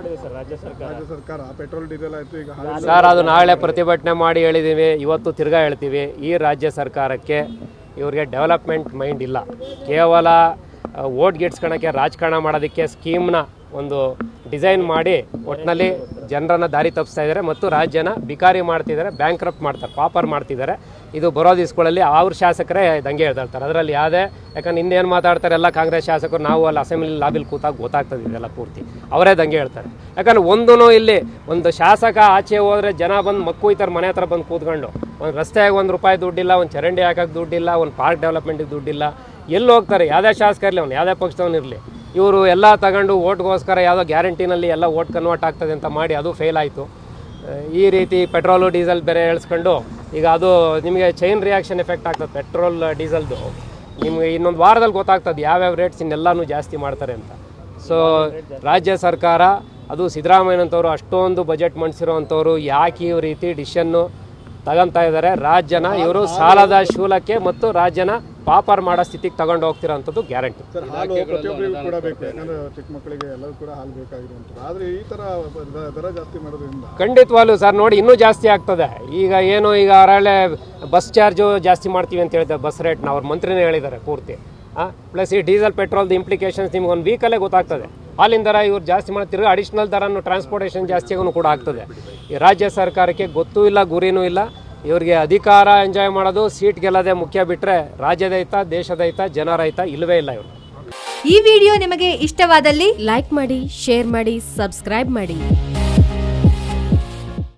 ಮಾಡಿದೆ ಸರ್ ರಾಜ್ಯ ಸರ್ಕಾರ. ರಾಜ್ಯ ಸರ್ಕಾರ ಪೆಟ್ರೋಲ್ ಡೀಸೆಲ್ ಆಯ್ತು ಈಗ ಹಾಲು ಸರ್ ಅದು ನಾಳೆ ಪ್ರತಿಭಟನೆ ಮಾಡಿ ಹೇಳಿದ್ದೀವಿ ಇವತ್ತು ತಿರ್ಗಾ ಹೇಳ್ತೀವಿ ಈ ರಾಜ್ಯ ಸರ್ಕಾರಕ್ಕೆ ಇವ್ರಿಗೆ ಡೆವಲಪ್ಮೆಂಟ್ ಮೈಂಡ್ ಇಲ್ಲ. ಕೇವಲ ಓಟ್ ಗಿಟ್ಸ್ಕೊಳಕ್ಕೆ ರಾಜಕಾರಣ ಮಾಡೋದಕ್ಕೆ ಸ್ಕೀಮ್ನ ಒಂದು ಡಿಸೈನ್ ಮಾಡಿ ಒಟ್ಟಿನಲ್ಲಿ ಜನರನ್ನ ದಾರಿ ತಪ್ಪಿಸ್ತಾ ಇದ್ದಾರೆ ಮತ್ತು ರಾಜ್ಯನ ಬಿಕಾರಿ ಮಾಡ್ತಿದ್ದಾರೆ ಬ್ಯಾಂಕ್ರಪ್ಟ್ ಮಾಡ್ತಾರೆ ಪಾಪರ್ ಮಾಡ್ತಿದ್ದಾರೆ. ಇದು ಬರೋ ದಿವಸಗಳಲ್ಲಿ ಅವ್ರ ಶಾಸಕರೇ ದಂಗೆ ಹೇಳ್ತಾರೆ ಅದರಲ್ಲಿ ಯಾವುದೇ, ಯಾಕಂದ್ರೆ ಇನ್ನೇನು ಮಾತಾಡ್ತಾರೆ, ಎಲ್ಲ ಕಾಂಗ್ರೆಸ್ ಶಾಸಕರು, ನಾವು ಅಲ್ಲಿ ಅಸೆಂಬ್ಲಿ ಲಾಬಿಲ್ ಕೂತಾಗ ಗೊತ್ತಾಗ್ತದೆ ಇದೆಲ್ಲ ಪೂರ್ತಿ. ಅವರೇ ದಂಗೆ ಹೇಳ್ತಾರೆ. ಯಾಕಂದ್ರೆ ಒಂದೂ ಇಲ್ಲಿ ಒಂದು ಶಾಸಕ ಆಚೆ ಹೋದರೆ ಜನ ಬಂದು ಮಕ್ಕುಯ್ತಾರೆ, ಮನೆ ಹತ್ರ ಬಂದು ಕೂತ್ಕೊಂಡು. ಒಂದು ರಸ್ತೆಯಾಗ ಒಂದು ರೂಪಾಯಿ ದುಡ್ಡಿಲ್ಲ, ಒಂದು ಚರಂಡಿ ಹಾಕಕ್ಕೆ ದುಡ್ಡಿಲ್ಲ, ಒಂದು ಪಾರ್ಕ್ ಡೆವಲಪ್ಮೆಂಟಿಗೆ ದುಡ್ಡಿಲ್ಲ. ಎಲ್ಲಿ ಹೋಗ್ತಾರೆ? ಯಾವುದೇ ಶಾಸಕ ಇರಲಿ ಅವ್ನು, ಯಾವುದೇ ಪಕ್ಷದವನು ಇರಲಿ. ಇವರು ಎಲ್ಲ ತಗೊಂಡು ಓಟ್ಗೋಸ್ಕರ ಯಾವುದೋ ಗ್ಯಾರಂಟಿನಲ್ಲಿ ಎಲ್ಲ ಓಟ್ ಕನ್ವರ್ಟ್ ಆಗ್ತದೆ ಅಂತ ಮಾಡಿ ಅದು ಫೇಲ್ ಆಯಿತು. ಈ ರೀತಿ ಪೆಟ್ರೋಲು, ಡೀಸೆಲ್ ಬೇರೆ ಇಳಿಸ್ಕೊಂಡು ಈಗ ಅದು ನಿಮಗೆ ಚೈನ್ ರಿಯಾಕ್ಷನ್ ಎಫೆಕ್ಟ್ ಆಗ್ತದೆ ಪೆಟ್ರೋಲ್ ಡೀಸೆಲ್ದು ನಿಮಗೆ ಇನ್ನೊಂದು ವಾರದಲ್ಲಿ ಗೊತ್ತಾಗ್ತದೆ ಯಾವ್ಯಾವ ರೇಟ್ಸ್ ಇನ್ನೆಲ್ಲನೂ ಜಾಸ್ತಿ ಮಾಡ್ತಾರೆ ಅಂತ. ಸೊ ರಾಜ್ಯ ಸರ್ಕಾರ, ಅದು ಸಿದ್ದರಾಮಯ್ಯನಂಥವ್ರು ಅಷ್ಟೊಂದು ಬಜೆಟ್ ಮಂಡಿಸಿರೋವಂಥವ್ರು ಯಾಕೆ ಈ ರೀತಿ ಡಿಶನ್ನು ತಗೊಂತಾ ಇದ್ದಾರೆ. ರಾಜ್ಯನ ಇವರು ಸಾಲದ ಶೂಲಕ್ಕೆ ಮತ್ತು ರಾಜ್ಯನ ಪಾಪರ್ ಮಾಡೋ ಸ್ಥಿತಿಗೆ ತಗೊಂಡು ಹೋಗ್ತಿರೋಂಥದ್ದು ಗ್ಯಾರಂಟಿ. ಸರ್ ಹಾಲು ಪ್ರತಿಯೊಬ್ಬರಿಗೂ ಕೂಡ ಬೇಕು. ಯಾಕಂದ್ರೆ ಚಿಕ್ಕ ಮಕ್ಕಳಿಗೆ ಎಲ್ಲರೂ ಕೂಡ ಹಾಲು ಬೇಕಾಗಿರುವಂಥದ್ದು. ಆದರೆ ಈ ಥರ ದ- ದರ ಜಾಸ್ತಿ ಮಾಡೋದ್ರಿಂದ ಖಂಡಿತವಾಗ್ಲೂ ಸರ್ ನೋಡಿ ಇನ್ನೂ ಜಾಸ್ತಿ ಆಗ್ತದೆ. ಈಗ ಏನು ಈಗ ಅರಳೆ ಬಸ್ ಚಾರ್ಜು ಜಾಸ್ತಿ ಮಾಡ್ತೀವಿ ಅಂತ ಹೇಳಿದ್ದಾರೆ ಬಸ್ ರೇಟ್ನ ಅವ್ರ ಮಂತ್ರಿನೇ ಹೇಳಿದ್ದಾರೆ ಪೂರ್ತಿ. ಪ್ಲಸ್ ಈ ಡೀಸೆಲ್ ಪೆಟ್ರೋಲ್ದು ಇಂಪ್ಲಿಕೇಶನ್ಸ್ ನಿಮ್ಗೆ ಒಂದು ವೀಕಲ್ಲೇ ಗೊತ್ತಾಗ್ತದೆ. ಹಾಲಿನ ದರ ಇವ್ರು ಜಾಸ್ತಿ ಮಾಡ್ತಿರೋ ಅಡಿಷ್ನಲ್ ದರನು ಟ್ರಾನ್ಸ್ಪೋರ್ಟೇಷನ್ ಜಾಸ್ತಿಗೂ ಕೂಡ ಆಗ್ತದೆ. ಈ ರಾಜ್ಯ ಸರ್ಕಾರಕ್ಕೆ ಗೊತ್ತೂ ಇಲ್ಲ, ಗುರಿನೂ ಇಲ್ಲ. ಇವ್ರಿಗೆ ಅಧಿಕಾರ ಎಂಜಾಯ್ ಮಾಡೋದು ಸೀಟ್ ಗೆಲ್ಲದೆ ಮುಖ್ಯ ಬಿಟ್ಟರೆ ರಾಜ್ಯದ ಹಿತ ದೇಶದ ಹಿತ ಜನರ ಹಿತ ಇಲ್ಲವೇ ಇಲ್ಲ ಇವರು. ಈ ವಿಡಿಯೋ ನಿಮಗೆ ಇಷ್ಟವಾದಲ್ಲಿ ಲೈಕ್ ಮಾಡಿ ಶೇರ್ ಮಾಡಿ ಸಬ್ಸ್ಕ್ರೈಬ್ ಮಾಡಿ.